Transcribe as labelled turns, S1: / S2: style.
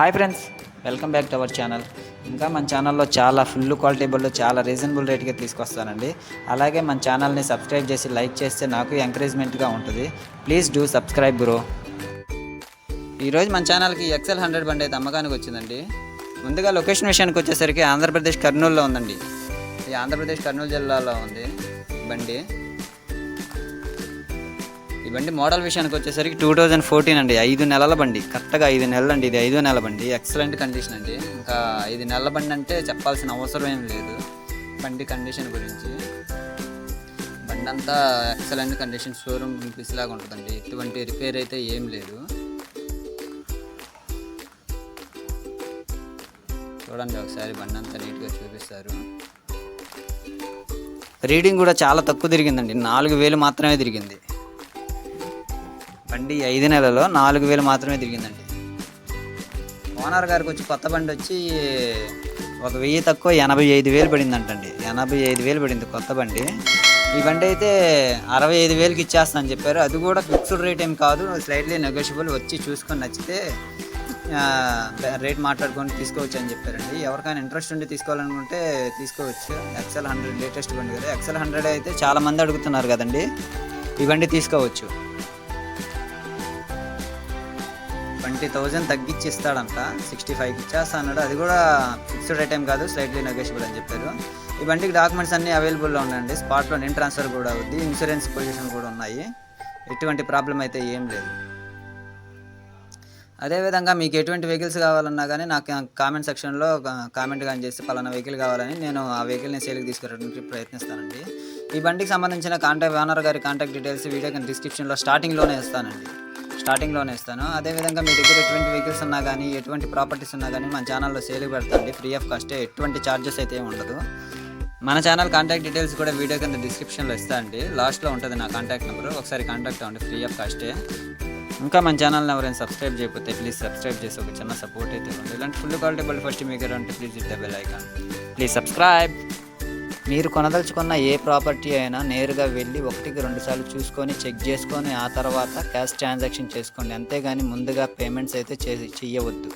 S1: Hi friends welcome back to our channel. ఇంకా మన ఛానల్లో చాలా ఫుల్ క్వాలిటీ బళ్ళు చాలా రీజనబుల్ రేట్కి తీసుకొస్తానండి. అలాగే మన ఛానల్ని సబ్స్క్రైబ్ చేసి లైక్ చేస్తే నాకు ఎంకరేజ్మెంట్గా ఉంటుంది. Please do subscribe bro. ఈరోజు మన ఛానల్కి ఎక్సెల్ హండ్రెడ్ బండి అయితే అమ్మకానికి వచ్చిందండి. ముందుగా లొకేషన్ విషయానికి వచ్చేసరికి ఆంధ్రప్రదేశ్ కర్నూలులో ఉందండి. ఈ ఆంధ్రప్రదేశ్ కర్నూలు జిల్లాలో ఉంది బండి. ఈ బండి మోడల్ విషయానికి వచ్చేసరికి టూ థౌజండ్ ఫోర్టీన్ అండి. ఐదు నెలల బండి. కరెక్ట్గా ఐదు నెలలు అండి ఇది. ఐదో నెల బండి. ఎక్సలెంట్ కండిషన్ అండి. ఇంకా ఐదు నెలల బండి అంటే చెప్పాల్సిన అవసరం ఏం లేదు. బండి కండిషన్ గురించి. బండి అంతా ఎక్సలెంట్ కండిషన్ షోరూమ్ పీస్ లాగా ఉంటుందండి. ఎటువంటి రిపేర్ అయితే ఏం లేదు. చూడండి ఒకసారి బండి అంతా నీట్గా చూపిస్తారు. రీడింగ్ కూడా చాలా తక్కువ తిరిగిందండి. నాలుగు వేలు మాత్రమే తిరిగింది. బండి ఐదు నెలలో నాలుగు వేలు మాత్రమే తిరిగిందండి. ఓనర్ గారికి వచ్చి కొత్త బండి వచ్చి ఒక వెయ్యి తక్కువ ఎనభై ఐదు వేలు పడిందంటండి. ఎనభై ఐదు వేలు పడింది కొత్త బండి. ఈ బండి అయితే అరవై ఐదు వేలకి ఇచ్చేస్తా అని చెప్పారు. అది కూడా ఫిక్స్డ్ రేట్ ఏం కాదు. స్లైట్లీ నెగోషియబుల్ వచ్చి చూసుకొని నచ్చితే రేట్ మాట్లాడుకొని తీసుకోవచ్చు అని చెప్పారండి. ఎవరికైనా ఇంట్రెస్ట్ ఉండి తీసుకోవాలనుకుంటే తీసుకోవచ్చు. ఎక్సెల్ హండ్రెడ్ లేటెస్ట్ బండి కదా. ఎక్సెల్ హండ్రెడ్ అయితే చాలా మంది అడుగుతున్నారు కదండి. ఈ బండి తీసుకోవచ్చు. ట్వంటీ థౌజండ్ తగ్గించి ఇస్తాడంట సిక్స్టీ ఫైవ్కి ఇచ్చేస్తా అన్నాడు. అది కూడా ఫిక్స్డ్ ఐటమ్ కాదు స్లైట్లీ నెగోషియబుల్ అని చెప్పారు. ఈ బండికి డాక్యుమెంట్స్ అన్నీ అవైలబుల్లో ఉన్నాయండి స్పాట్లో నేను ట్రాన్స్ఫర్ కూడా అవుద్ది ఇన్సూరెన్స్ పొజిషన్ కూడా ఉన్నాయి. ఎటువంటి ప్రాబ్లం అయితే ఏం లేదు. అదేవిధంగా మీకు ఎటువంటి వెహికల్స్ కావాలన్నా కానీ నాకు కామెంట్ సెక్షన్లో కామెంట్ కానీ చేసి పలానా వెహికల్ కావాలని నేను ఆ వెహికల్ని సేల్కి తీసుకురావడానికి ప్రయత్నిస్తానండి. ఈ బండికి సంబంధించిన కాంటాక్ట్ ఓనర్ గారి కాంటాక్ట్ డీటెయిల్స్ వీడియో కింద డిస్క్రిప్షన్లో స్టార్టింగ్లోనే ఇస్తానండి. స్టార్టింగ్లోనే ఇస్తాను. అదేవిధంగా మీ దగ్గర ఎటువంటి వెహికల్స్ ఉన్నా కానీ ఎటువంటి ప్రాపర్టీస్ ఉన్నా కానీ మన ఛానల్లో సేల్ పెడతాండి. ఫ్రీ ఆఫ్ కాస్టే ఎటువంటి ఛార్జెస్ అయితే ఉండదు. మన ఛానల్ కాంటాక్ట్ డీటెయిల్స్ కూడా వీడియో కింద డిస్క్రిప్షన్లో ఇస్తా అండి లాస్ట్లో ఉంటుంది నా కాంటాక్ట్ నెంబర్. ఒకసారి కాంటాక్ట్ అవ్వండి ఫ్రీ ఆఫ్ కాస్టే. ఇంకా మన ఛానల్ని ఎవరైనా సబ్స్క్రైబ్ చేయకపోతే ప్లీజ్ సబ్స్క్రైబ్ చేసి ఒక చిన్న సపోర్ట్ అయితే ఉంది ఇలాంటి ఫుల్ క్వాలిటీ బల్ ఫస్ట్ మీకు అంటే please hit bell icon. Please subscribe. మీరు కొనదలుచుకున్న ఏ ప్రాపర్టీ అయినా నేరుగా వెళ్ళి ఒకటికి రెండు సార్లు చూసుకొని చెక్ చేసుకొని ఆ తర్వాత క్యాష్ ట్రాన్సాక్షన్ చేసుకోండి. అంతేగాని ముందుగా పేమెంట్స్ అయితే చే చెయ్యవద్దు.